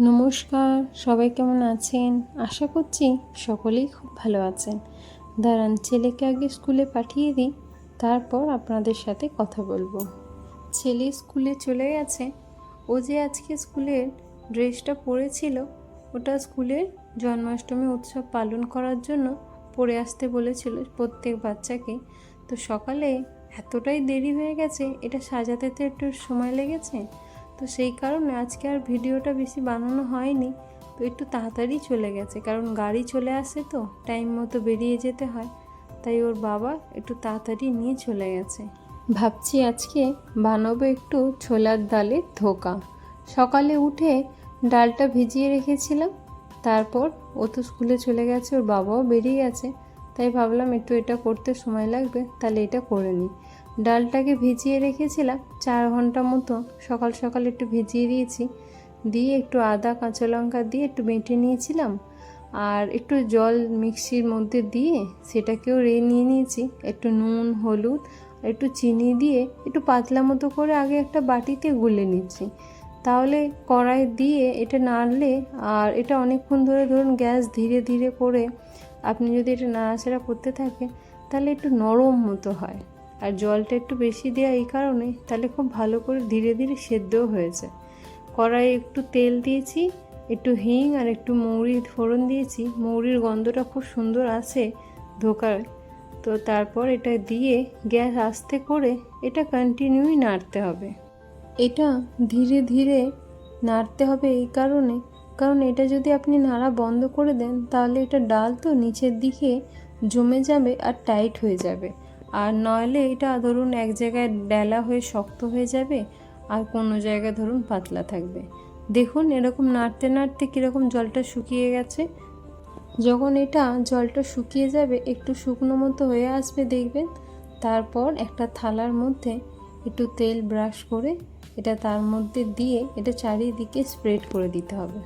নমস্কার, সবাই কেমন আছেন? আশা করছি সকলেই খুব ভালো আছেন। দাঁড়ান, ছেলেকে আগে স্কুলে পাঠিয়ে দিই, তারপর আপনাদের সাথে কথা বলব। ছেলে স্কুলে চলে গেছে। ও যে আজকে স্কুলের ড্রেসটা পরেছিল, ওটা স্কুলের জন্মাষ্টমী উৎসব পালন করার জন্য পরে আসতে বলেছিল প্রত্যেক বাচ্চাকে। তো সকালে এতটাই দেরি হয়ে গেছে, এটা সাজাতে তো একটু সময় লেগেছে? তো সেই কারণে আজকে আর ভিডিওটা বেশি বানানো হয়নি। তো একটু তাড়াতাড়ি চলে গেছে, কারণ গাড়ি চলে আসে তো, টাইম মতো বেরিয়ে যেতে হয়। তাই ওর বাবা একটু তাড়াতাড়ি নিয়ে চলে গেছে। ভাবছি আজকে বানাবো একটু ছোলার ডালের ধোকা। সকালে উঠে ডালটা ভিজিয়ে রেখেছিলাম, তারপর ও তো স্কুলে চলে গেছে, ওর বাবাও বেরিয়ে গেছে। তাই ভাবলাম একটু এটা করতে সময় লাগবে, তাহলে এটা করে নিই। ডালটাকে ভিজিয়ে রেখেছিলাম চার ঘণ্টা মতো। সকাল সকাল একটু ভিজিয়ে দিয়েছি। দিয়ে একটু আদা, কাঁচা লঙ্কা দিয়ে একটু বেটে নিয়েছিলাম। আর একটু জল মিক্সির মধ্যে দিয়ে সেটাকেও রে নিয়ে নিয়েছি। একটু নুন, হলুদ, একটু চিনি দিয়ে একটু পাতলা মতো করে আগে একটা বাটিতে গুলে নিচ্ছি। তাহলে কড়াই দিয়ে এটা নাড়লে আর এটা অনেকক্ষণ ধরে ধরুন গ্যাস ধীরে ধীরে করে আপনি যদি এটা নাড়াচাড়া করতে থাকেন, তাহলে একটু নরম মতো হয়। আর জলটা একটু বেশি দেওয়া এই কারণে তাহলে খুব ভালো করে ধীরে ধীরে সেদ্ধও হয়েছে। কড়াইয়ে একটু তেল দিয়েছি, একটু হিং আর একটু মৌরি ফোড়ন দিয়েছি। মৌরির গন্ধটা খুব সুন্দর আসে ধোকার। তো তারপর এটা দিয়ে গ্যাস আস্তে করে এটা কন্টিনিউই নাড়তে হবে। এটা ধীরে ধীরে নাড়তে হবে এই কারণে, কারণ এটা যদি আপনি নাড়া বন্ধ করে দেন তাহলে এটা ডাল তো নিচের দিকে জমে যাবে আর টাইট হয়ে যাবে। আর নইলে এটা ধরুন এক জায়গায় ডেলা হয়ে শক্ত হয়ে যাবে আর কোনো জায়গায় ধরুন পাতলা থাকবে। দেখুন এরকম নাড়তে নাড়তে কীরকম জলটা শুকিয়ে গেছে। যখন এটা জলটা শুকিয়ে যাবে, একটু শুকনো মতো হয়ে আসবে দেখবেন। তারপর একটা থালার মধ্যে একটু তেল ব্রাশ করে এটা তার মধ্যে দিয়ে এটা চারিদিকে স্প্রেড করে দিতে হবে।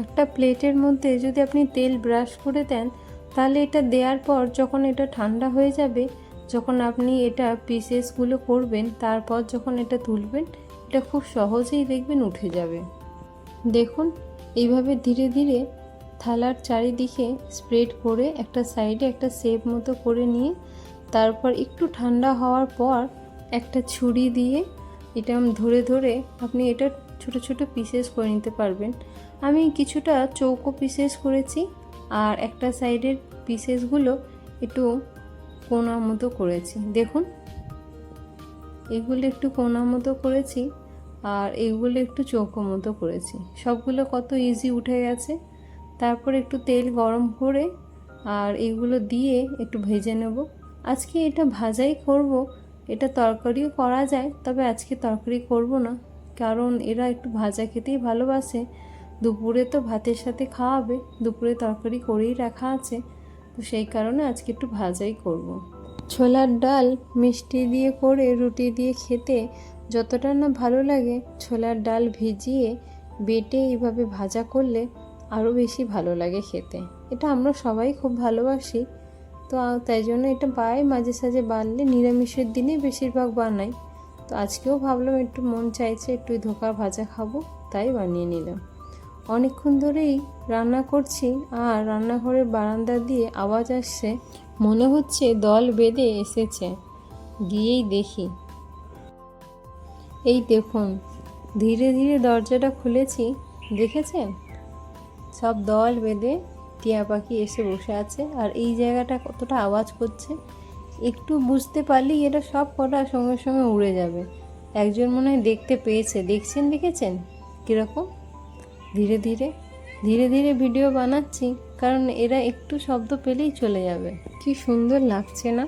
একটা প্লেটের মধ্যে যদি আপনি তেল ব্রাশ করে দেন, তাহলে এটা দেওয়ার পর যখন এটা ঠান্ডা হয়ে যাবে যখন আপনি এটা পিসেসগুলো করবেন, তারপর যখন এটা তুলবেন, এটা খুব সহজেই দেখবেন উঠে যাবে। দেখুন, এইভাবে ধীরে ধীরে থালার চারিদিকে স্প্রেড করে একটা সাইডে একটা শেপ মতো করে নিয়ে, তারপর একটু ঠান্ডা হওয়ার পর একটা ছুরি দিয়ে এটা ধরে ধরে আপনি এটা ছোট ছোট পিসেস করে নিতে পারবেন। আমি কিছুটা চৌকো পিসেস করেছি, আর একটা সাইডের পিসেসগুলো একটু কোনা মতো করেছি। দেখুন, এগুলো একটু কোনা মতো করেছি আর এগুলো একটু চৌকো মতো করেছি। সবগুলো কত ইজি উঠে গেছে। তারপর একটু তেল গরম করে আর এগুলো দিয়ে একটু ভেজে নেব। আজকে এটা ভাজাই করব, এটা তরকারিও করা যায়, তবে আজকে তরকারি করব না, কারণ এরা একটু ভাজা খেতেই ভালোবাসে। দুপুরে তো ভাতের সাথে খাওয়াবে, দুপুরে তরকারি করেই রাখা আছে। তো সেই কারণে আজকে একটু ভাজাই করব। ছোলার ডাল মিষ্টি দিয়ে করে রুটি দিয়ে খেতে যতটা না ভালো লাগে, ছোলার ডাল ভিজিয়ে বেটে এইভাবে ভাজা করলে আরও বেশি ভালো লাগে খেতে। এটা আমরা সবাই খুব ভালোবাসি। তো তাই জন্য এটা পাই মাঝে সাঝে বানলে নিরামিষের দিনে বেশিরভাগ বানাই। তো আজকেও ভাবলাম একটু মন চাইছে একটু ধোকা ভাজা খাব, তাই বানিয়ে নিলাম। অনেকক্ষণ ধরেই রান্না করছি আর রান্নাঘরের বারান্দা দিয়ে আওয়াজ আসছে। মনে হচ্ছে দল বেঁধে এসেছে। গিয়েই দেখি। এই দেখুন, ধীরে ধীরে দরজাটা খুলেছি। দেখেছেন? সব দল বেঁধে টিয়া পাখি এসে বসে আছে আর এই জায়গাটা কতটা আওয়াজ করছে। একটু বুঝতে পারলেই এটা সব কটা সঙ্গে সঙ্গে উড়ে যাবে। একজন মনে হয় দেখতে পেয়েছে। দেখছেন, দেখেছেন? কীরকম? ধীরে ধীরে ধীরে ধীরে ভিডিও বানাচ্ছি, কারণ এরা একটু শব্দ পেলেই চলে যাবে। কি সুন্দর লাগছে না?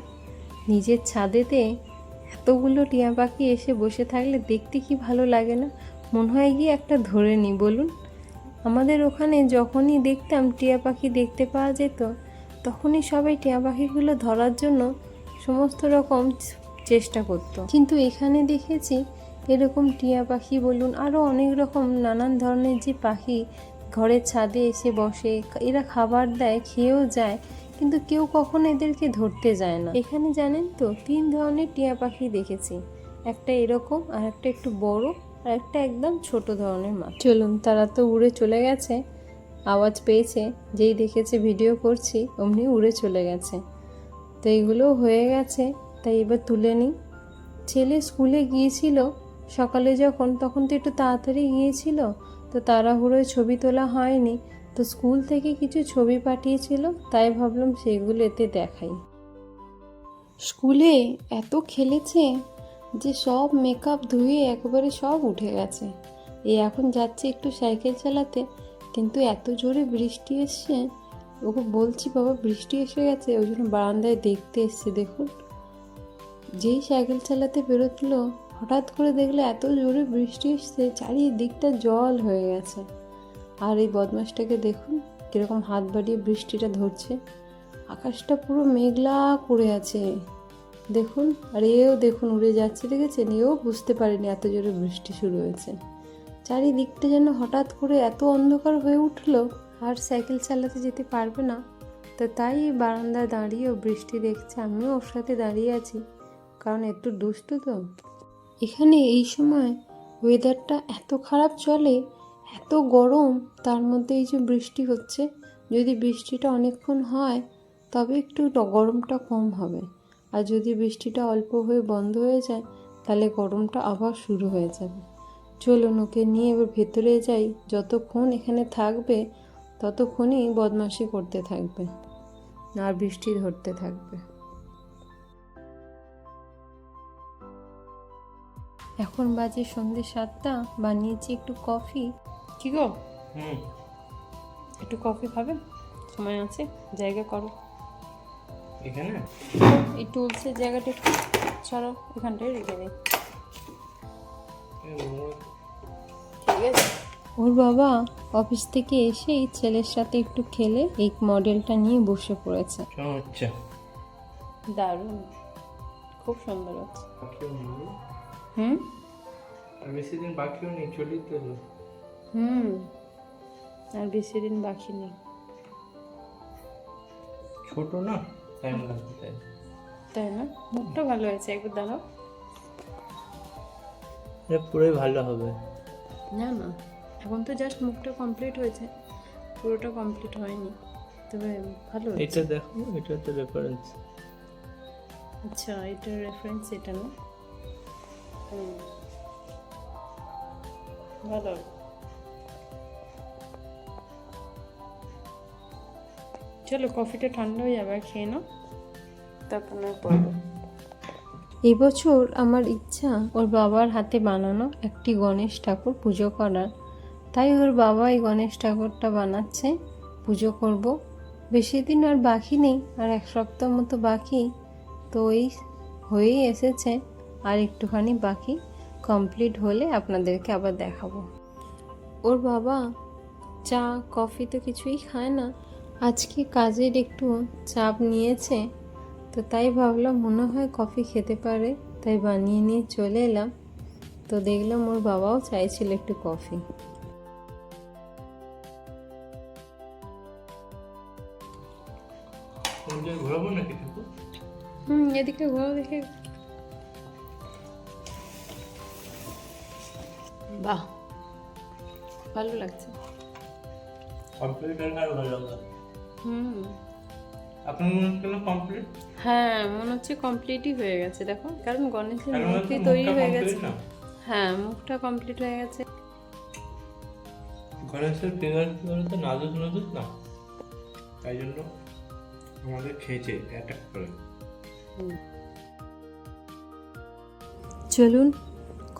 নিজের ছাদেতে এতগুলো টিয়া পাখি এসে বসে থাকলে দেখতে কি ভালো লাগে না? মনে হয় গিয়ে একটা ধরে নিই বলুন। আমাদের ওখানে যখনই দেখতাম টিয়া পাখি দেখতে পাওয়া যেত, তখনই সবাই টিয়া পাখিগুলো ধরার জন্য সমস্ত রকম চেষ্টা করত। কিন্তু এখানে দেখেছি এরকম টিয়া পাখি বলুন আরও অনেক রকম নানান ধরনের যে পাখি ঘরের ছাদে এসে বসে, এরা খাবার দেয়, খেয়েও যায়, কিন্তু কেউ কখনো এদেরকে ধরতে যায় না। এখানে জানেন তো, তিন ধরনের টিয়া পাখি দেখেছি, একটা এরকম আর একটা একটু বড় আর একটা একদম ছোট ধরনের মাছ। চলুন, তারা তো উড়ে চলে গেছে, আওয়াজ পেয়েছে, যেই দেখেছে ভিডিও করছি, অমনি উড়ে চলে গেছে। তো এইগুলো হয়ে গেছে, তাই এবার তুলে নিই। ছেলে স্কুলে গিয়েছিল সকালে যখন, তখন তো একটু তাড়াতাড়ি গিয়েছিল, তো তাড়াহুড়োয় ছবি তোলা হয়নি। তো স্কুল থেকে কিছু ছবি পাঠিয়েছিল, তাই ভাবলাম সেগুলো এতে দেখাই। স্কুলে এত খেলেছে যে সব মেকআপ ধুয়ে একবারে সব উঠে গেছে। এই এখন যাচ্ছে একটু সাইকেল চালাতে, কিন্তু এত জোরে বৃষ্টি এসছে, ওকে বলছি, বাবা, বৃষ্টি এসে গেছে। ওই জন্য বারান্দায় দেখতে এসছে, দেখুন। যেই সাইকেল চালাতে বেরোতলো হঠাৎ করে দেখলে এত জোরে বৃষ্টি এসছে, চারিদিকটা জল হয়ে গেছে। আর এই বদমাসটাকে দেখুন, কীরকম হাত বাড়িয়ে বৃষ্টিটা ধরছে। আকাশটা পুরো মেঘলা করে আছে। দেখুন, আর এও দেখুন উড়ে যাচ্ছে, দেখেছেন? এও বুঝতে পারেনি এত জোরে বৃষ্টি শুরু হয়েছে। চারিদিকটা যেন হঠাৎ করে এত অন্ধকার হয়ে উঠল, আর সাইকেল চালাতে যেতে পারবে না। তো তাই বারান্দায় দাঁড়িয়ে বৃষ্টি দেখছে, আমিও ওর সাথে দাঁড়িয়ে আছি। কারণ একটু দুষ্টু তো। এখানে এই সময় ওয়েদারটা এত খারাপ চলে, এত গরম, তার মধ্যে এই যে বৃষ্টি হচ্ছে, যদি বৃষ্টিটা অনেকক্ষণ হয়, তবে একটু গরমটা কম হবে। আর যদি বৃষ্টিটা অল্প হয়ে বন্ধ হয়ে যায়, তাহলে গরমটা আবার শুরু হয়ে যাবে। চলুন ওকে নিয়ে এবার ভেতরে যাই। যতক্ষণ এখানে থাকবে, ততক্ষণই বদমাশি করতে থাকবে। আর বৃষ্টি ধরতে থাকবে। এখন বাজে সন্ধ্যে সাতটা বানিয়েছি একটু কফি। কি গো? হুম। একটু কফি খাবে? সময় আছে? জায়গা করো। এখানে? এই টুলসের জায়গাটা একটু ছাড়ো এখানটায় রেখে দিই। ঠিক আছে। ওর বাবা অফিস থেকে এসেই ছেলের সাথে একটু খেলে এই মডেলটা নিয়ে বসে পড়েছে। কেমন দারুণ। খুব সুন্দর নেই হুম? আর বেশি দিন বাকিও নেই চলেই তো এলো। হুম। আর বেশি দিন বাকি নেই। ছোট না টাইম লাগবে তাই। তাই না? মুখটা ভালো হয়েছে একবার দাঁড়াও। এটা পুরোই ভালো হবে। না না। এখন তো জাস্ট মুখটা কমপ্লিট হয়েছে। পুরোটা কমপ্লিট হয়নি। তবে ভালো এটা দেখো এটা তো রেফারেন্স আচ্ছা এটার রেফারেন্স এটা না? ভালো। চলো কফিটা ঠান্ডা হয়ে যাবে, খেয়ে নাও। এবছর আমার ইচ্ছা ওর বাবার হাতে বানানো একটি গণেশ ঠাকুর পুজো করার। তাই ওর বাবা এই গণেশ ঠাকুরটা বানাচ্ছে, পুজো করব। বেশি দিন আর বাকি নেই, আর এক সপ্তাহ মতো বাকি। তো এই হয়েই এসেছে। আর একটুখানি বাকি কমপ্লিট হলে আপনাদেরকে আবার দেখাবো। ওর বাবা চা কফি তো কিছুই খায় না। আজকে কাজের একটু চাপ নিয়েছে তো তাই ভাবলাম মনে হয় কফি খেতে পারে তাই বানিয়ে নিয়ে চলে এলাম। তো দেখলাম ওর বাবাও চাইছিল একটু কফি। ঘোরাবো নাকি হুম এদিকে ঘোরা দেখে বাহ ভালো লাগছে। আরও ভালো হবে হুম। আপনার মনে হচ্ছে কমপ্লিট হ্যাঁ মনে হচ্ছে কমপ্লিটই হয়ে গেছে দেখো। কারণ গণেশের মূর্তি তৈরি হয়ে গেছে। হ্যাঁ মুখটা কমপ্লিট হয়ে গেছে। গণেশের ফিগার ফিগার তো নাজুক নাজুক না? তাই জন্য আমাদের খেয়েছে অ্যাটাক করে। চলুন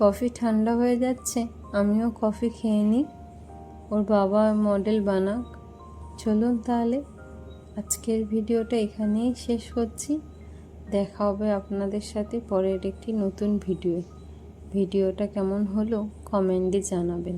কফি ঠান্ডা হয়ে যাচ্ছে, আমিও কফি খেয়ে নিই। ওর বাবা মডেল বানাক। চলুন তাহলে, আজকের ভিডিওটা এখানেই শেষ করছি। দেখা হবে আপনাদের সাথে পরের একটি নতুন ভিডিও ভিডিওটা কেমন হলো কমেন্টে জানাবেন।